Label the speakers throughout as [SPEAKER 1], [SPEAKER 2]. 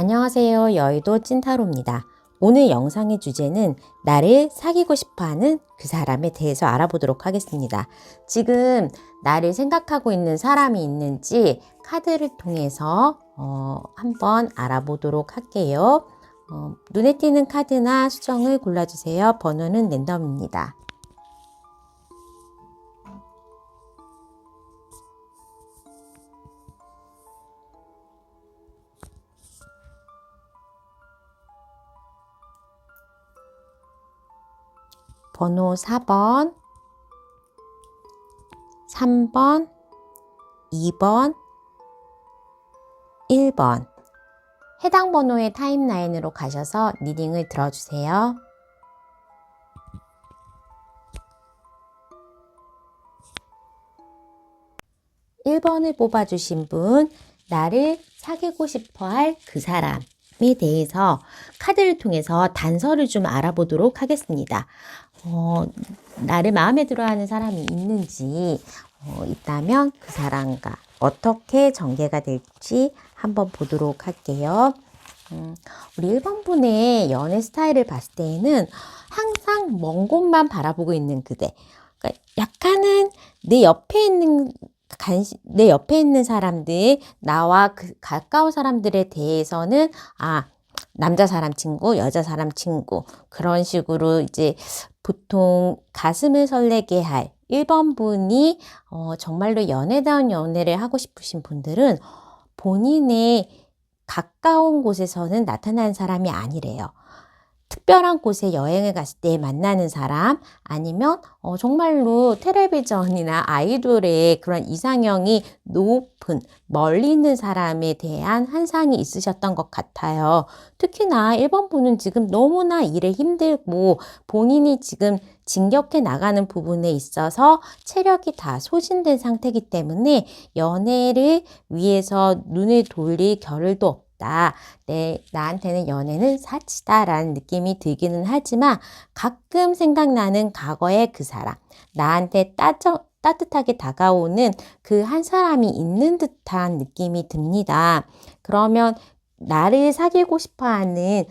[SPEAKER 1] 안녕하세요. 여의도 찐타로입니다. 오늘 영상의 주제는 나를 사귀고 싶어 하는 그 사람에 대해서 알아보도록 하겠습니다. 지금 나를 생각하고 있는 사람이 있는지 카드를 통해서 어, 한번 알아보도록 할게요. 어, 눈에 띄는 카드나 수정을 골라주세요. 번호는 랜덤입니다. 번호 4번, 3번, 2번, 1번. 해당 번호의 타임라인으로 가셔서 리딩을 들어주세요. 일 번을 뽑아주신 분, 나를 사귀고 싶어 할 그 사람 에 대해서 카드를 통해서 단서를 좀 알아보도록 하겠습니다. 어, 나를 마음에 들어 하는 사람이 있는지, 어, 있다면 그 사람과 어떻게 전개가 될지 한번 보도록 할게요. 음, 우리 1번 분의 연애 스타일을 봤을 때에는 항상 먼 곳만 바라보고 있는 그대. 그러니까 약간은 내 옆에 있는 간시, 내 옆에 있는 사람들, 나와 그 가까운 사람들에 대해서는, 아, 남자 사람 친구, 여자 사람 친구, 그런 식으로 이제 보통 가슴을 설레게 할 1번 분이 어, 정말로 연애다운 연애를 하고 싶으신 분들은 본인의 가까운 곳에서는 나타나는 사람이 아니래요. 특별한 곳에 여행을 갔을 때 만나는 사람 아니면 어, 정말로 텔레비전이나 아이돌의 그런 이상형이 높은 멀리 있는 사람에 대한 환상이 있으셨던 것 같아요. 특히나 1번 분은 지금 너무나 일에 힘들고 본인이 지금 진격해 나가는 부분에 있어서 체력이 다 소진된 상태이기 때문에 연애를 위해서 눈을 돌릴 겨를도 없 다. 내, 나한테는 연애는 사치다 라는 느낌이 들기는 하지만 가끔 생각나는 과거의 그 사람, 나한테 따져, 따뜻하게 다가오는 그 한 사람이 있는 듯한 느낌이 듭니다. 그러면 나를 사귀고 싶어 하는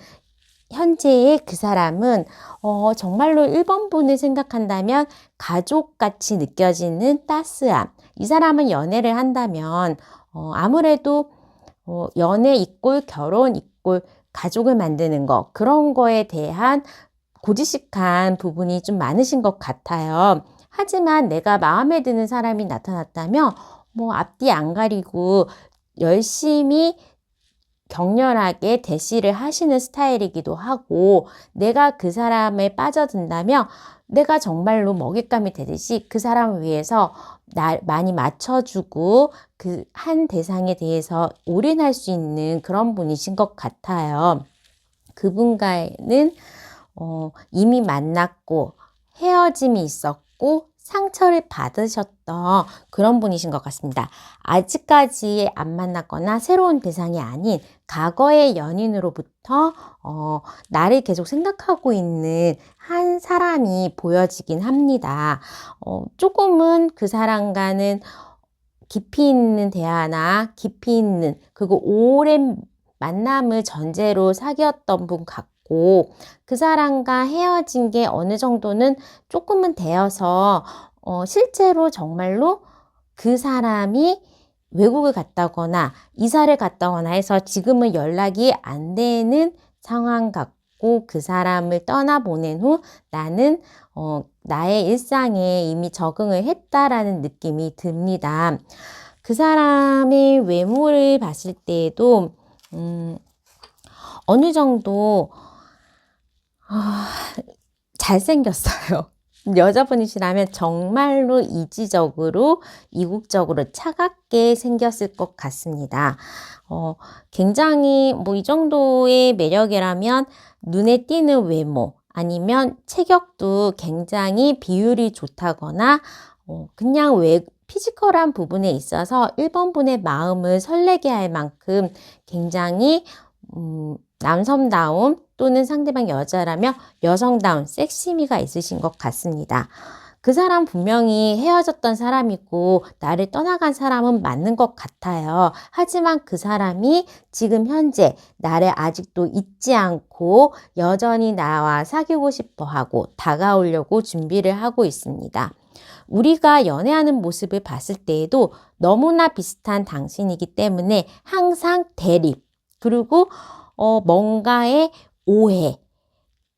[SPEAKER 1] 현재의 그 사람은 어, 정말로 1번 분을 생각한다면 가족같이 느껴지는 따스함. 이 사람은 연애를 한다면 어, 아무래도 어, 연애 이꼴 결혼 이꼴 가족을 만드는 거 그런 거에 대한 고지식한 부분이 좀 많으신 것 같아요. 하지만 내가 마음에 드는 사람이 나타났다면 뭐 앞뒤 안 가리고 열심히 격렬하게 대시를 하시는 스타일이기도 하고 내가 그 사람에 빠져든다면 내가 정말로 먹잇감이 되듯이 그 사람을 위해서 나 많이 맞춰주고 그 한 대상에 대해서 올인할 수 있는 그런 분이신 것 같아요. 그분과는 어, 이미 만났고 헤어짐이 있었고 상처를 받으셨던 그런 분이신 것 같습니다. 아직까지 안 만났거나 새로운 대상이 아닌 과거의 연인으로부터 어, 나를 계속 생각하고 있는 한 사람이 보여지긴 합니다. 어, 조금은 그 사람과는 깊이 있는 대화나 깊이 있는 그리고 오랜 만남을 전제로 사귀었던 분 같고 그 사람과 헤어진 게 어느 정도는 조금은 되어서 어, 실제로 정말로 그 사람이 외국을 갔다거나 이사를 갔다거나 해서 지금은 연락이 안 되는 상황 같고 그 사람을 떠나보낸 후 나는 어, 나의 일상에 이미 적응을 했다라는 느낌이 듭니다. 그 사람의 외모를 봤을 때에도 음, 어느 정도 아, 잘생겼어요. 여자분이시라면 정말로 이지적으로 이국적으로 차갑게 생겼을 것 같습니다. 어, 굉장히 뭐 이 정도의 매력이라면 눈에 띄는 외모 아니면 체격도 굉장히 비율이 좋다거나 어, 그냥 외 피지컬한 부분에 있어서 1번 분의 마음을 설레게 할 만큼 굉장히 음, 남성다움 또는 상대방 여자라면 여성다운 섹시미가 있으신 것 같습니다. 그 사람 분명히 헤어졌던 사람이고 나를 떠나간 사람은 맞는 것 같아요. 하지만 그 사람이 지금 현재 나를 아직도 잊지 않고 여전히 나와 사귀고 싶어 하고 다가오려고 준비를 하고 있습니다. 우리가 연애하는 모습을 봤을 때에도 너무나 비슷한 당신이기 때문에 항상 대립, 그리고 어, 뭔가의 오해,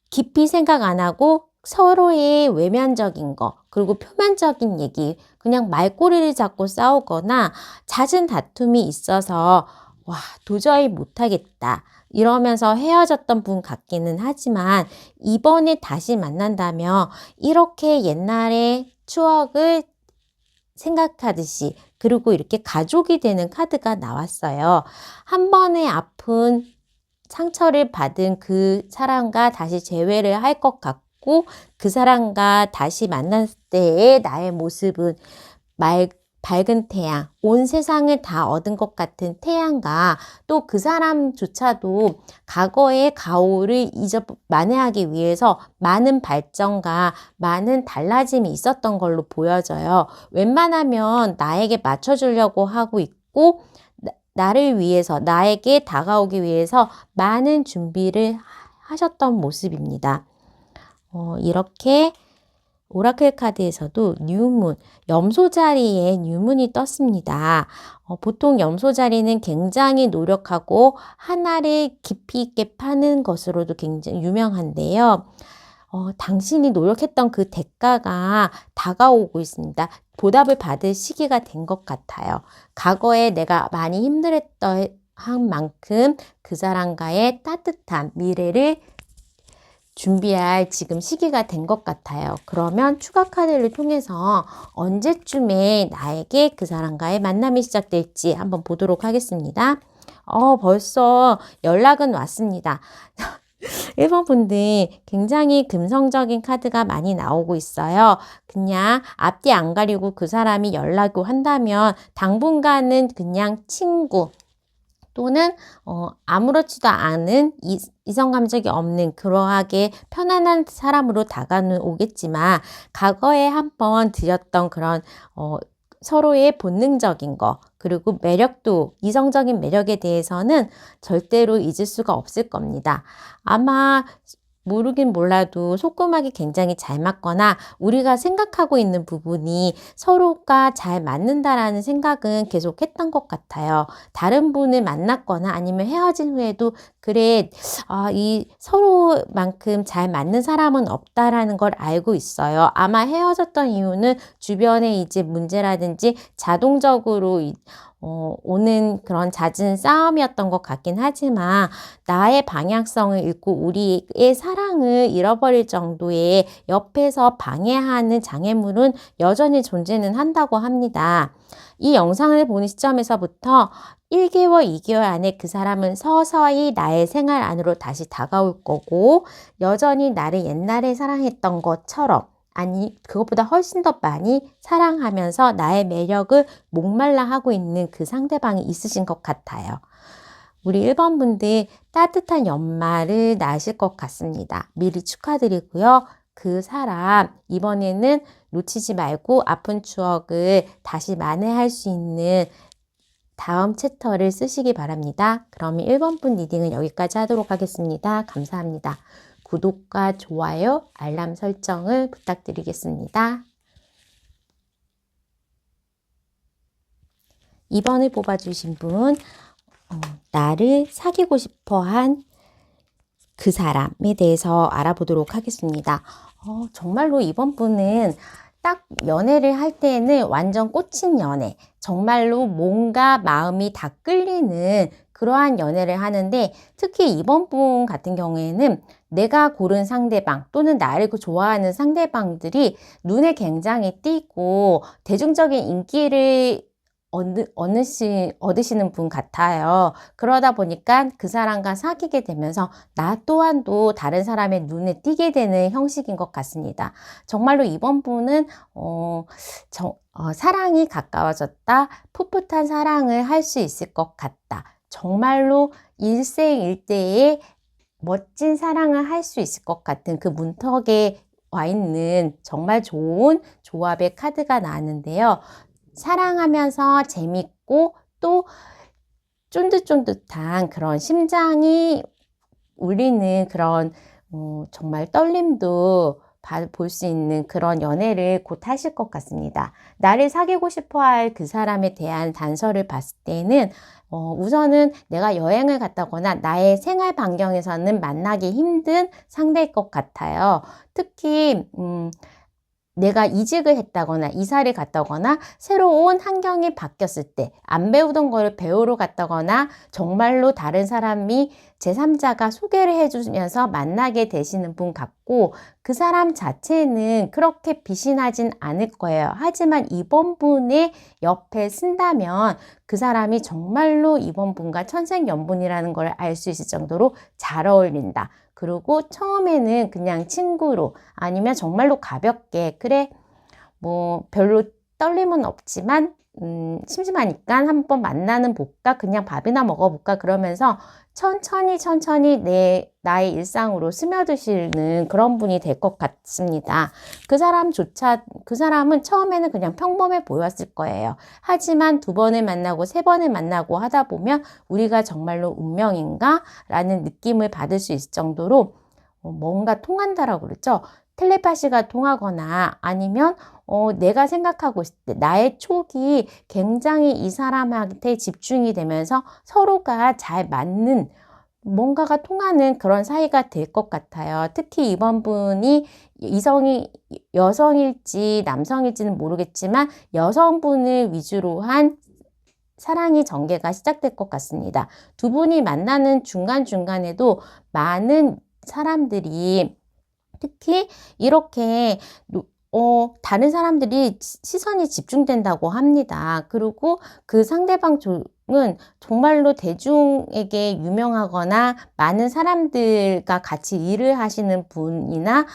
[SPEAKER 1] 깊이 생각 안 하고 서로의 외면적인 거, 그리고 표면적인 얘기, 그냥 말꼬리를 잡고 싸우거나 잦은 다툼이 있어서 와, 도저히 못하겠다. 이러면서 헤어졌던 분 같기는 하지만 이번에 다시 만난다면 이렇게 옛날의 추억을 생각하듯이 그리고 이렇게 가족이 되는 카드가 나왔어요. 한 번의 아픈 상처를 받은 그 사람과 다시 재회를 할 것 같고 그 사람과 다시 만났을 때의 나의 모습은 말, 밝은 태양, 온 세상을 다 얻은 것 같은 태양과 또 그 사람조차도 과거의 가오를 잊어 만회하기 위해서 많은 발전과 많은 달라짐이 있었던 걸로 보여져요. 웬만하면 나에게 맞춰주려고 하고 있고 나- 나를 위해서 나에게 다가오기 위해서 많은 준비를 하셨던 모습입니다. 어, 이렇게 오라클 카드에서도 뉴문, 염소 자리에 뉴문이 떴습니다. 어, 보통 염소 자리는 굉장히 노력하고 하나를 깊이 있게 파는 것으로도 굉장히 유명한데요. 어, 당신이 노력했던 그 대가가 다가오고 있습니다. 보답을 받을 시기가 된 것 같아요. 과거에 내가 많이 힘들었던 한 만큼 그 사람과의 따뜻한 미래를 준비할 지금 시기가 된 것 같아요. 그러면 추가 카드를 통해서 언제쯤에 나에게 그 사람과의 만남이 시작될지 한번 보도록 하겠습니다. 어, 벌써 연락은 왔습니다. 1번 분들 굉장히 금성적인 카드가 많이 나오고 있어요. 그냥 앞뒤 안 가리고 그 사람이 연락을 한다면 당분간은 그냥 친구, 또는 어, 아무렇지도 않은 이, 이성 감정이 없는 그러하게 편안한 사람으로 다가오겠지만 과거에 한번 드렸던 그런 어, 서로의 본능적인 거 그리고 매력도 이성적인 매력에 대해서는 절대로 잊을 수가 없을 겁니다. 아마 모르긴 몰라도 속구막이 굉장히 잘 맞거나 우리가 생각하고 있는 부분이 서로가 잘 맞는다라는 생각은 계속 했던 것 같아요. 다른 분을 만났거나 아니면 헤어진 후에도 그래, 아, 이 서로만큼 잘 맞는 사람은 없다라는 걸 알고 있어요. 아마 헤어졌던 이유는 주변에 이제 문제라든지 자동적으로 이- 어, 오는 그런 잦은 싸움이었던 것 같긴 하지만 나의 방향성을 잃고 우리의 사랑을 잃어버릴 정도의 옆에서 방해하는 장애물은 여전히 존재는 한다고 합니다. 이 영상을 보는 시점에서부터 1개월, 2개월 안에 그 사람은 서서히 나의 생활 안으로 다시 다가올 거고 여전히 나를 옛날에 사랑했던 것처럼 아니, 그것보다 훨씬 더 많이 사랑하면서 나의 매력을 목말라 하고 있는 그 상대방이 있으신 것 같아요. 우리 1번 분들 따뜻한 연말을 나실 것 같습니다. 미리 축하드리고요. 그 사람 이번에는 놓치지 말고 아픈 추억을 다시 만회할 수 있는 다음 챕터를 쓰시기 바랍니다. 그러면 1번 분 리딩은 여기까지 하도록 하겠습니다. 감사합니다. 구독과 좋아요, 알람 설정을 부탁드리겠습니다. 2번을 뽑아주신 분, 어, 나를 사귀고 싶어 한 그 사람에 대해서 알아보도록 하겠습니다. 어, 정말로 이번 분은 딱 연애를 할 때는 완전 꽂힌 연애, 정말로 뭔가 마음이 다 끌리는 그러한 연애를 하는데 특히 이번 분 같은 경우에는 내가 고른 상대방 또는 나를 그 좋아하는 상대방들이 눈에 굉장히 띄고 대중적인 인기를 얻으, 얻으시, 얻으시는 분 같아요. 그러다 보니까 그 사람과 사귀게 되면서 나 또한도 다른 사람의 눈에 띄게 되는 형식인 것 같습니다. 정말로 이번 분은 어, 정, 어, 사랑이 가까워졌다. 풋풋한 사랑을 할 수 있을 것 같다. 정말로 일생일대의 멋진 사랑을 할 수 있을 것 같은 그 문턱에 와 있는 정말 좋은 조합의 카드가 나왔는데요. 사랑하면서 재밌고 또 쫀득쫀득한 그런 심장이 울리는 그런 어, 정말 떨림도 볼 수 있는 그런 연애를 곧 하실 것 같습니다. 나를 사귀고 싶어 할 그 사람에 대한 단서를 봤을 때는 어, 우선은 내가 여행을 갔다거나 나의 생활 반경에서는 만나기 힘든 상대일 것 같아요. 특히 음, 내가 이직을 했다거나 이사를 갔다거나 새로운 환경이 바뀌었을 때 안 배우던 거를 배우러 갔다거나 정말로 다른 사람이 제3자가 소개를 해주면서 만나게 되시는 분 같고 그 사람 자체는 그렇게 비신하진 않을 거예요. 하지만 이번 분의 옆에 쓴다면 그 사람이 정말로 이번 분과 천생연분이라는 걸 알 수 있을 정도로 잘 어울린다. 그리고 처음에는 그냥 친구로 아니면 정말로 가볍게 그래 뭐 별로 떨림은 없지만 음, 심심하니까 한번 만나는 볼까? 그냥 밥이나 먹어볼까? 그러면서 천천히 천천히 내 나의 일상으로 스며드시는 그런 분이 될 것 같습니다. 그 사람조차 그 사람은 처음에는 그냥 평범해 보였을 거예요. 하지만 두 번을 만나고 세 번을 만나고 하다 보면 우리가 정말로 운명인가? 라는 느낌을 받을 수 있을 정도로 어, 뭔가 통한다라고 그러죠. 텔레파시가 통하거나 아니면 어, 내가 생각하고 있을 때 나의 촉이 굉장히 이 사람한테 집중이 되면서 서로가 잘 맞는 뭔가가 통하는 그런 사이가 될 것 같아요. 특히 이번 분이 이성이 여성일지 남성일지는 모르겠지만 여성분을 위주로 한 사랑이 전개가 시작될 것 같습니다. 두 분이 만나는 중간중간에도 많은 사람들이 특히 이렇게 어, 다른 사람들이 시선이 집중된다고 합니다. 그리고 그 상대방 은 정말로 대중에게 유명하거나 많은 사람들과 같이 일을 하시는 분이나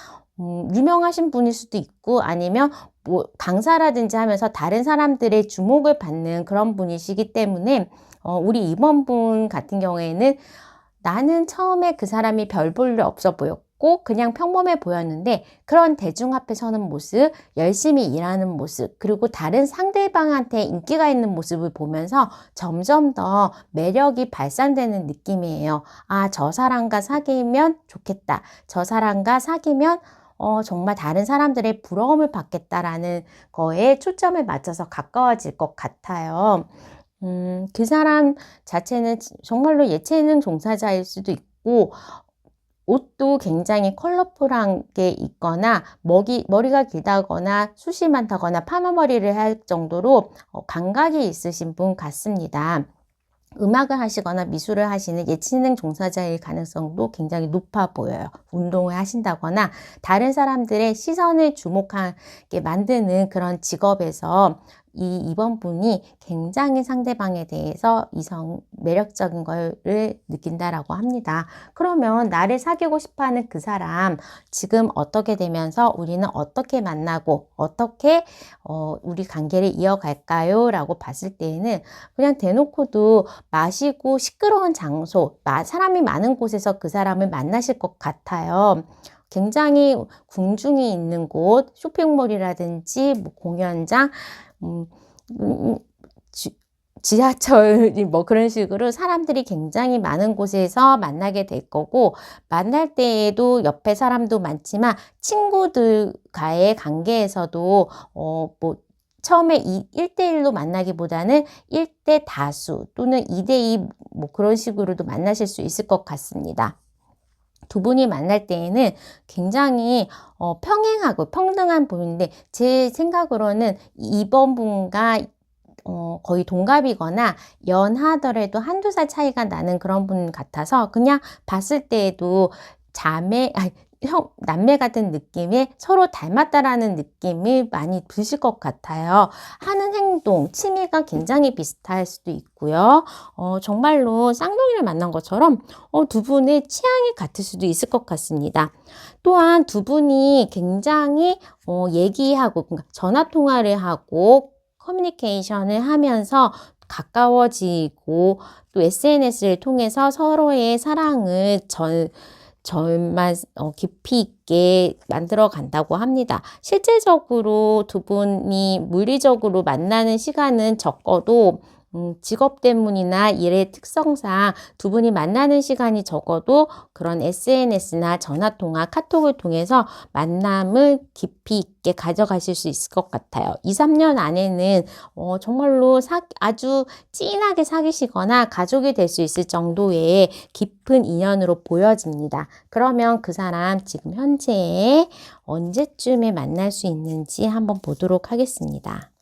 [SPEAKER 1] 음, 유명하신 분일 수도 있고 아니면 뭐 강사라든지 하면서 다른 사람들의 주목을 받는 그런 분이시기 때문에 어, 우리 이번 분 같은 경우에는 나는 처음에 그 사람이 별 볼 일 없어 보였고 그냥 평범해 보였는데 그런 대중 앞에 서는 모습, 열심히 일하는 모습, 그리고 다른 상대방한테 인기가 있는 모습을 보면서 점점 더 매력이 발산되는 느낌이에요. 아, 저 사람과 사귀면 좋겠다. 저 사람과 사귀면 어, 정말 다른 사람들의 부러움을 받겠다라는 거에 초점을 맞춰서 가까워질 것 같아요. 음, 그 사람 자체는 정말로 예체능 종사자일 수도 있고, 옷도 굉장히 컬러풀한 게 있거나, 머리, 머리가 길다거나, 숱이 많다거나, 파마머리를 할 정도로 어, 감각이 있으신 분 같습니다. 음악을 하시거나 미술을 하시는 예체능 종사자일 가능성도 굉장히 높아 보여요. 운동을 하신다거나 다른 사람들의 시선을 주목하게 만드는 그런 직업에서 이 이번 분이 굉장히 상대방에 대해서 이성 매력적인 거를 느낀다라고 합니다. 그러면 나를 사귀고 싶어 하는 그 사람 지금 어떻게 되면서 우리는 어떻게 만나고 어떻게 어, 우리 관계를 이어갈까요? 라고 봤을 때에는 그냥 대놓고도 마시고 시끄러운 장소, 사람이 많은 곳에서 그 사람을 만나실 것 같아요. 굉장히 궁중이 있는 곳, 쇼핑몰이라든지 뭐 공연장, 음, 음, 지, 지하철이 뭐 그런 식으로 사람들이 굉장히 많은 곳에서 만나게 될 거고 만날 때에도 옆에 사람도 많지만 친구들과의 관계에서도 어뭐 처음에 이 1대1로 만나기보다는 1대 다수 또는 2대2 뭐 그런 식으로도 만나실 수 있을 것 같습니다. 두 분이 만날 때에는 굉장히 어, 평행하고 평등한 분인데 제 생각으로는 이번 분과 어, 거의 동갑이거나 연하더라도 한두 살 차이가 나는 그런 분 같아서 그냥 봤을 때에도 자매, 아니, 형, 남매 같은 느낌에 서로 닮았다라는 느낌이 많이 드실 것 같아요. 하는 행동, 취미가 굉장히 비슷할 수도 있고요. 어, 정말로 쌍둥이를 만난 것처럼 어, 두 분의 취향이 같을 수도 있을 것 같습니다. 또한 두 분이 굉장히 어, 얘기하고, 그러니까 전화 통화를 하고, 커뮤니케이션을 하면서 가까워지고 또 SNS를 통해서 서로의 사랑을 전 정말 어, 깊이 있게 만들어 간다고 합니다. 실제적으로 두 분이 물리적으로 만나는 시간은 적어도 음, 직업 때문이나 일의 특성상 두 분이 만나는 시간이 적어도 그런 SNS나 전화 통화, 카톡을 통해서 만남을 깊이 있게 가져가실 수 있을 것 같아요. 2, 3년 안에는 어, 정말로 사, 아주 진하게 사귀시거나 가족이 될 수 있을 정도의 깊은 인연으로 보여집니다. 그러면 그 사람 지금 현재 언제쯤에 만날 수 있는지 한번 보도록 하겠습니다.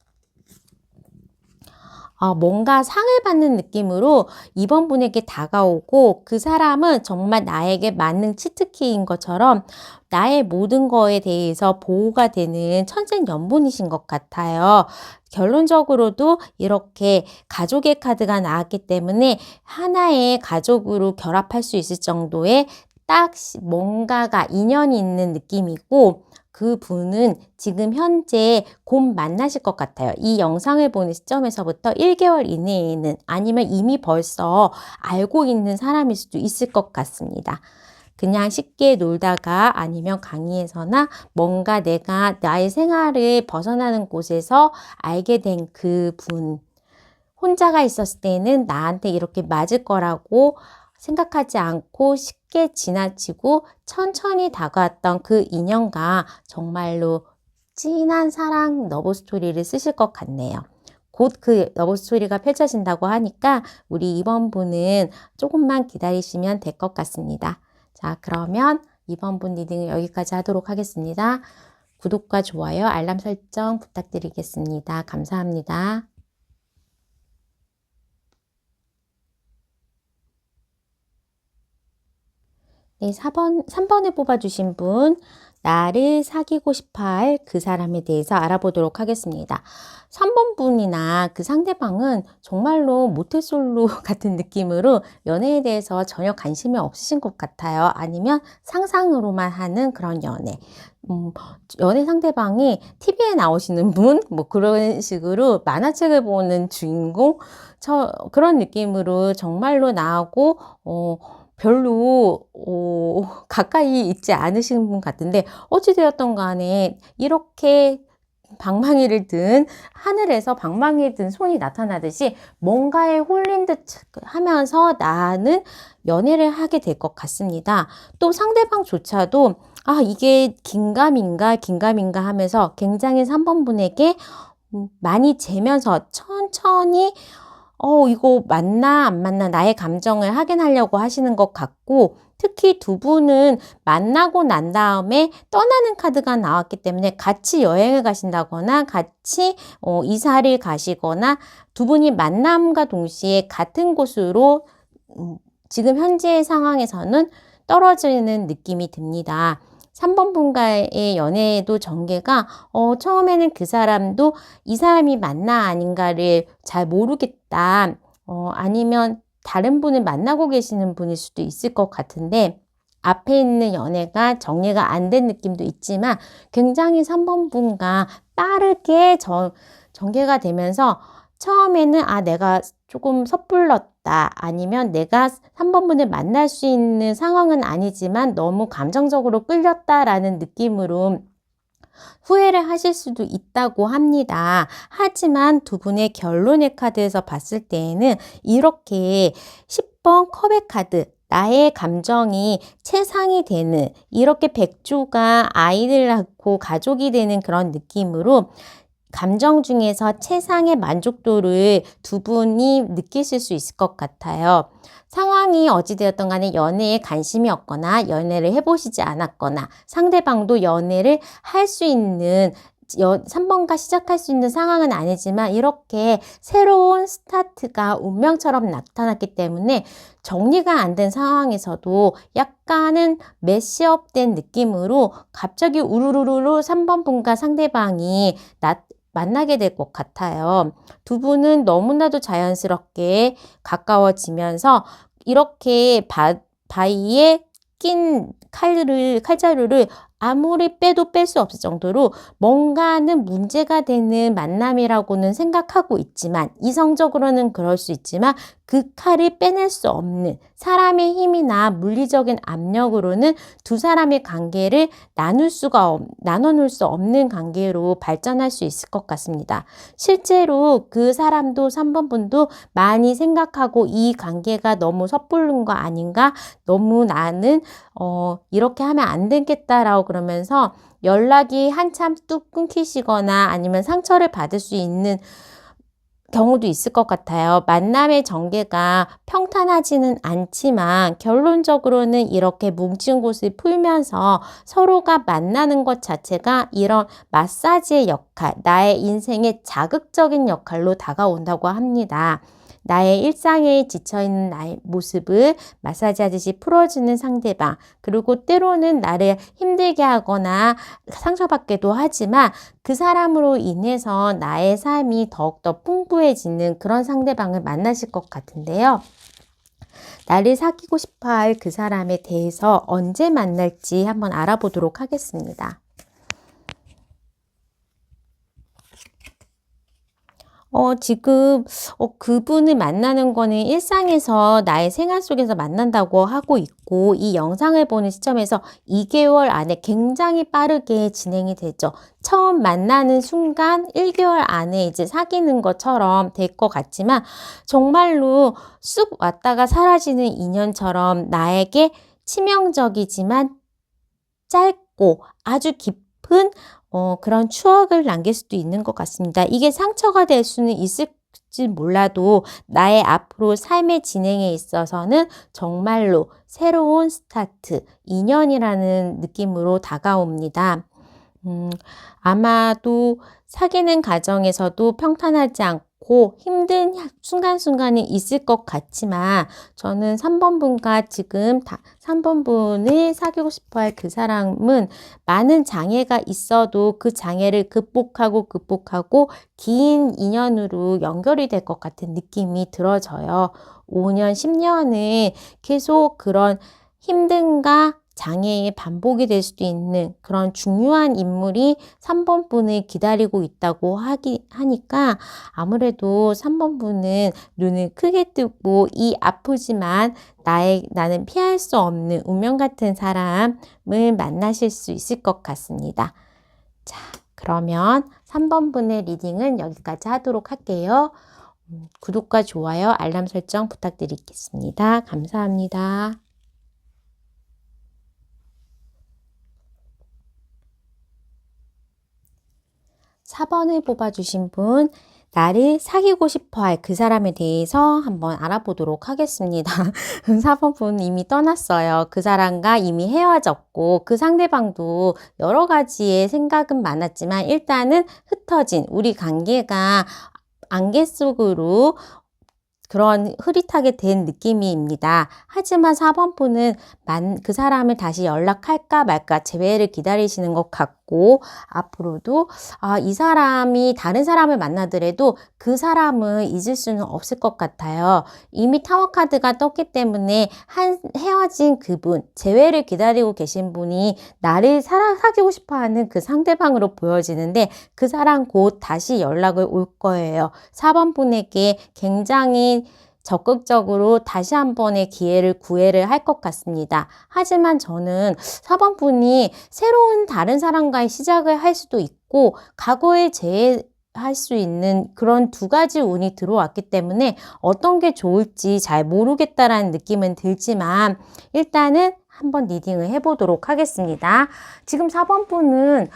[SPEAKER 1] 어, 뭔가 상을 받는 느낌으로 이번 분에게 다가오고 그 사람은 정말 나에게 맞는 치트키인 것처럼 나의 모든 거에 대해서 보호가 되는 천생연분이신 것 같아요. 결론적으로도 이렇게 가족의 카드가 나왔기 때문에 하나의 가족으로 결합할 수 있을 정도의 딱 뭔가가 인연이 있는 느낌이고 그 분은 지금 현재 곧 만나실 것 같아요. 이 영상을 보는 시점에서부터 1개월 이내에는 아니면 이미 벌써 알고 있는 사람일 수도 있을 것 같습니다. 그냥 쉽게 놀다가 아니면 강의에서나 뭔가 내가 나의 생활을 벗어나는 곳에서 알게 된 그 분. 혼자가 있었을 때는 나한테 이렇게 맞을 거라고 생각하지 않고 쉽게 지나치고 천천히 다가왔던 그 인연과 정말로 진한 사랑 러브 스토리를 쓰실 것 같네요. 곧 그 러브 스토리가 펼쳐진다고 하니까 우리 이번 분은 조금만 기다리시면 될 것 같습니다. 자, 그러면 이번 분 리딩을 여기까지 하도록 하겠습니다. 구독과 좋아요, 알람 설정 부탁드리겠습니다. 감사합니다. 네, 4번, 3번을 뽑아주신 분, 나를 사귀고 싶어 할 그 사람에 대해서 알아보도록 하겠습니다. 3번 분이나 그 상대방은 정말로 모태솔로 같은 느낌으로 연애에 대해서 전혀 관심이 없으신 것 같아요. 아니면 상상으로만 하는 그런 연애. 음, 연애 상대방이 TV에 나오시는 분, 뭐 그런 식으로 만화책을 보는 주인공, 저, 그런 느낌으로 정말로 나하고, 어, 별로 어, 가까이 있지 않으신 분 같은데 어찌되었던 간에 이렇게 방망이를 든 하늘에서 방망이를 든 손이 나타나듯이 뭔가에 홀린 듯 하면서 나는 연애를 하게 될 것 같습니다. 또 상대방조차도 아 이게 긴가민가 긴가민가 하면서 굉장히 3번 분에게 많이 재면서 천천히 어, 이거 맞나 안 맞나 나의 감정을 확인하려고 하시는 것 같고 특히 두 분은 만나고 난 다음에 떠나는 카드가 나왔기 때문에 같이 여행을 가신다거나 같이 어, 이사를 가시거나 두 분이 만남과 동시에 같은 곳으로 음, 지금 현재의 상황에서는 떨어지는 느낌이 듭니다. 3번 분과의 연애에도 전개가 어, 처음에는 그 사람도 이 사람이 맞나 아닌가를 잘 모르겠다. 어, 아니면 다른 분을 만나고 계시는 분일 수도 있을 것 같은데 앞에 있는 연애가 정리가 안 된 느낌도 있지만 굉장히 3번 분과 빠르게 전, 전개가 되면서 처음에는 아 내가 조금 섣불렀다. 아니면 내가 3번 분을 만날 수 있는 상황은 아니지만 너무 감정적으로 끌렸다라는 느낌으로 후회를 하실 수도 있다고 합니다. 하지만 두 분의 결론의 카드에서 봤을 때에는 이렇게 10번 컵의 카드 나의 감정이 최상이 되는 이렇게 백조가 아이를 낳고 가족이 되는 그런 느낌으로 감정 중에서 최상의 만족도를 두 분이 느끼실 수 있을 것 같아요. 상황이 어찌되었던 간에 연애에 관심이 없거나 연애를 해보시지 않았거나 상대방도 연애를 할 수 있는 3번과 시작할 수 있는 상황은 아니지만 이렇게 새로운 스타트가 운명처럼 나타났기 때문에 정리가 안 된 상황에서도 약간은 메시업된 느낌으로 갑자기 우르르르 3번 분과 상대방이 나, 만나게 될 것 같아요. 두 분은 너무나도 자연스럽게 가까워지면서 이렇게 바, 바위에 낀 칼을, 칼자루를 아무리 빼도 뺄 수 없을 정도로 뭔가는 문제가 되는 만남이라고는 생각하고 있지만 이성적으로는 그럴 수 있지만 그 칼을 빼낼 수 없는 사람의 힘이나 물리적인 압력으로는 두 사람의 관계를 나눌 수가 없, 나눠 놓을 수 없는 관계로 발전할 수 있을 것 같습니다. 실제로 그 사람도 3번 분도 많이 생각하고 이 관계가 너무 섣부른 거 아닌가? 너무 나는 어, 이렇게 하면 안 되겠다라고 그러면서 연락이 한참 뚝 끊기시거나 아니면 상처를 받을 수 있는 경우도 있을 것 같아요. 만남의 전개가 평탄하지는 않지만 결론적으로는 이렇게 뭉친 곳을 풀면서 서로가 만나는 것 자체가 이런 마사지의 역할, 나의 인생의 자극적인 역할로 다가온다고 합니다. 나의 일상에 지쳐있는 나의 모습을 마사지 하듯이 풀어주는 상대방, 그리고 때로는 나를 힘들게 하거나 상처받기도 하지만 그 사람으로 인해서 나의 삶이 더욱더 풍부해지는 그런 상대방을 만나실 것 같은데요. 나를 사귀고 싶어 할 그 사람에 대해서 언제 만날지 한번 알아보도록 하겠습니다. 어, 지금, 어, 그분을 만나는 거는 일상에서 나의 생활 속에서 만난다고 하고 있고, 이 영상을 보는 시점에서 2개월 안에 굉장히 빠르게 진행이 되죠. 처음 만나는 순간 1개월 안에 이제 사귀는 것처럼 될 것 같지만, 정말로 쑥 왔다가 사라지는 인연처럼 나에게 치명적이지만 짧고 아주 깊은 어, 그런 추억을 남길 수도 있는 것 같습니다. 이게 상처가 될 수는 있을지 몰라도 나의 앞으로 삶의 진행에 있어서는 정말로 새로운 스타트, 인연이라는 느낌으로 다가옵니다. 음, 아마도 사귀는 과정에서도 평탄하지 않고 고 힘든 순간순간이 있을 것 같지만 저는 3번 분과 지금 다 3번 분을 사귀고 싶어 할 그 사람은 많은 장애가 있어도 그 장애를 극복하고 극복하고 긴 인연으로 연결이 될 것 같은 느낌이 들어져요. 5년, 10년은 계속 그런 힘든가 장애의 반복이 될 수도 있는 그런 중요한 인물이 3번 분을 기다리고 있다고 하기, 하니까 아무래도 3번 분은 눈을 크게 뜨고 이 아프지만 나의, 나는 피할 수 없는 운명 같은 사람을 만나실 수 있을 것 같습니다. 자, 그러면 3번 분의 리딩은 여기까지 하도록 할게요. 음, 구독과 좋아요, 알람 설정 부탁드리겠습니다. 감사합니다. 4번을 뽑아주신 분, 나를 사귀고 싶어 할 그 사람에 대해서 한번 알아보도록 하겠습니다. 4번 분 이미 떠났어요. 그 사람과 이미 헤어졌고, 그 상대방도 여러 가지의 생각은 많았지만, 일단은 흩어진 우리 관계가 안개 속으로 그런 흐릿하게 된 느낌입니다. 하지만 4번 분은 만, 그 사람을 다시 연락할까 말까 재회를 기다리시는 것 같고 앞으로도 아, 이 사람이 다른 사람을 만나더라도 그 사람을 잊을 수는 없을 것 같아요. 이미 타워 카드가 떴기 때문에 한 헤어진 그분, 재회를 기다리고 계신 분이 나를 사랑 사귀고 싶어 하는 그 상대방으로 보여지는데 그 사람 곧 다시 연락을 올 거예요. 4번 분에게 굉장히 적극적으로 다시 한 번의 기회를 구애를 할 것 같습니다. 하지만 저는 4번 분이 새로운 다른 사람과의 시작을 할 수도 있고 과거에 재 할수 있는 그런 두 가지 운이 들어왔기 때문에 어떤 게 좋을지 잘 모르겠다라는 느낌은 들지만 일단은 한번 리딩을 해보도록 하겠습니다. 지금 4번 분은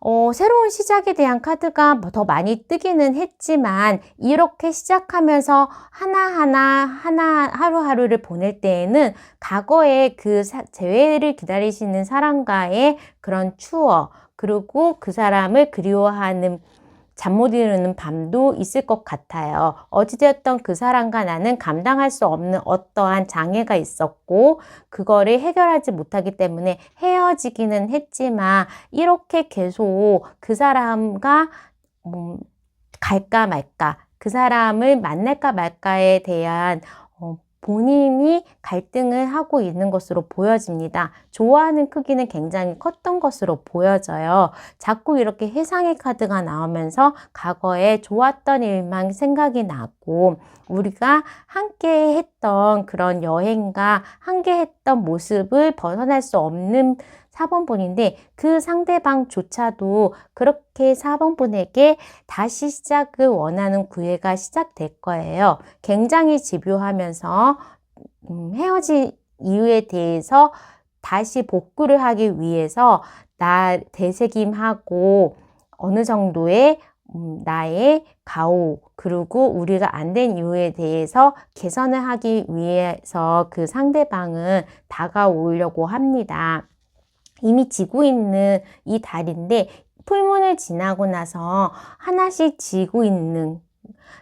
[SPEAKER 1] 어, 새로운 시작에 대한 카드가 더 많이 뜨기는 했지만 이렇게 시작하면서 하나하나 하나 하루하루를 보낼 때에는 과거에 그 사, 재회를 기다리시는 사람과의 그런 추억 그리고 그 사람을 그리워하는 잠 못 이루는 밤도 있을 것 같아요. 어찌되었던 그 사람과 나는 감당할 수 없는 어떠한 장애가 있었고, 그거를 해결하지 못하기 때문에 헤어지기는 했지만, 이렇게 계속 그 사람과 음, 갈까 말까, 그 사람을 만날까 말까에 대한 어, 본인이 갈등을 하고 있는 것으로 보여집니다. 좋아하는 크기는 굉장히 컸던 것으로 보여져요. 자꾸 이렇게 해상의 카드가 나오면서 과거에 좋았던 일만 생각이 나고 우리가 함께 했던 그런 여행과 함께 했던 모습을 벗어날 수 없는 4번분인데 그 상대방조차도 그렇게 4번분에게 다시 시작을 원하는 기회가 시작될 거예요. 굉장히 집요하면서 음, 헤어진 이유에 대해서 다시 복구를 하기 위해서 나 되새김하고 어느 정도의 음, 나의 가오 그리고 우리가 안 된 이유에 대해서 개선을 하기 위해서 그 상대방은 다가오려고 합니다. 이미 지고 있는 이 달인데 풀문을 지나고 나서 하나씩 지고 있는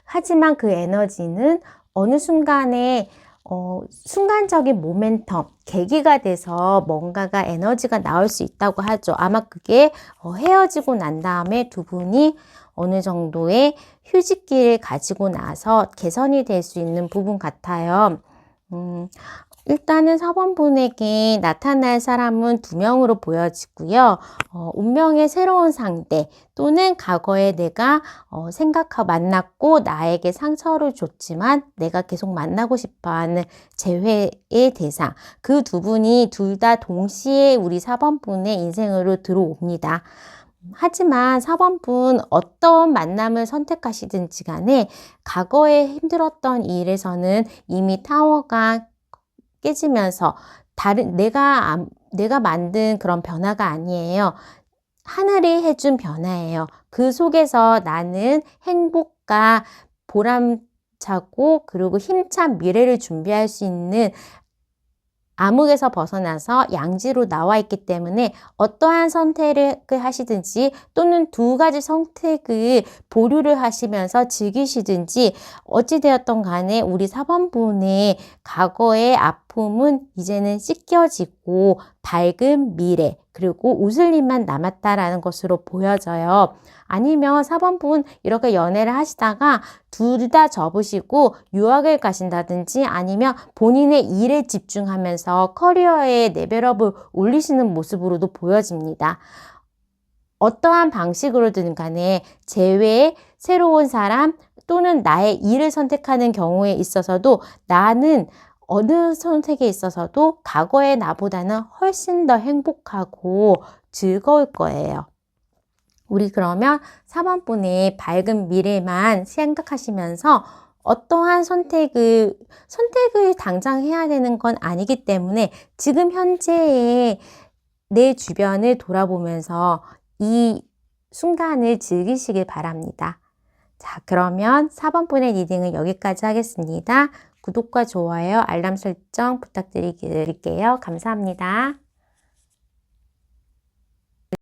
[SPEAKER 1] 하지만 그 에너지는 어느 순간에 어, 순간적인 모멘텀, 계기가 돼서 뭔가가 에너지가 나올 수 있다고 하죠. 아마 그게 어, 헤어지고 난 다음에 두 분이 어느 정도의 휴식기를 가지고 나서 개선이 될 수 있는 부분 같아요. 음, 일단은 4번분에게 나타날 사람은 두 명으로 보여지고요. 어, 운명의 새로운 상대 또는 과거에 내가 어, 생각하고 만났고 나에게 상처를 줬지만 내가 계속 만나고 싶어하는 재회의 대상 그 두 분이 둘 다 동시에 우리 4번분의 인생으로 들어옵니다. 하지만 4번분 어떤 만남을 선택하시든지 간에 과거에 힘들었던 일에서는 이미 타워가 깨지면서 다른 내가 내가 만든 그런 변화가 아니에요. 하늘이 해준 변화예요. 그 속에서 나는 행복과 보람 차고 그리고 힘찬 미래를 준비할 수 있는 암흑에서 벗어나서 양지로 나와 있기 때문에 어떠한 선택을 하시든지 또는 두 가지 선택을 보류를 하시면서 즐기시든지 어찌되었던 간에 우리 4번분의 과거의 아픔은 이제는 씻겨지고 밝은 미래 그리고 웃을 일만 남았다라는 것으로 보여져요. 아니면 4번분 이렇게 연애를 하시다가 둘 다 접으시고 유학을 가신다든지 아니면 본인의 일에 집중하면서 커리어의 레벨업을 올리시는 모습으로도 보여집니다. 어떠한 방식으로든 간에 제외의 새로운 사람 또는 나의 일을 선택하는 경우에 있어서도 나는 어느 선택에 있어서도 과거의 나보다는 훨씬 더 행복하고 즐거울 거예요. 우리 그러면 4번분의 밝은 미래만 생각하시면서 어떠한 선택을, 선택을 당장 해야 되는 건 아니기 때문에 지금 현재의 내 주변을 돌아보면서 이 순간을 즐기시길 바랍니다. 자, 그러면 4번분의 리딩은 여기까지 하겠습니다. 구독과 좋아요, 알람 설정 부탁드릴게요. 감사합니다.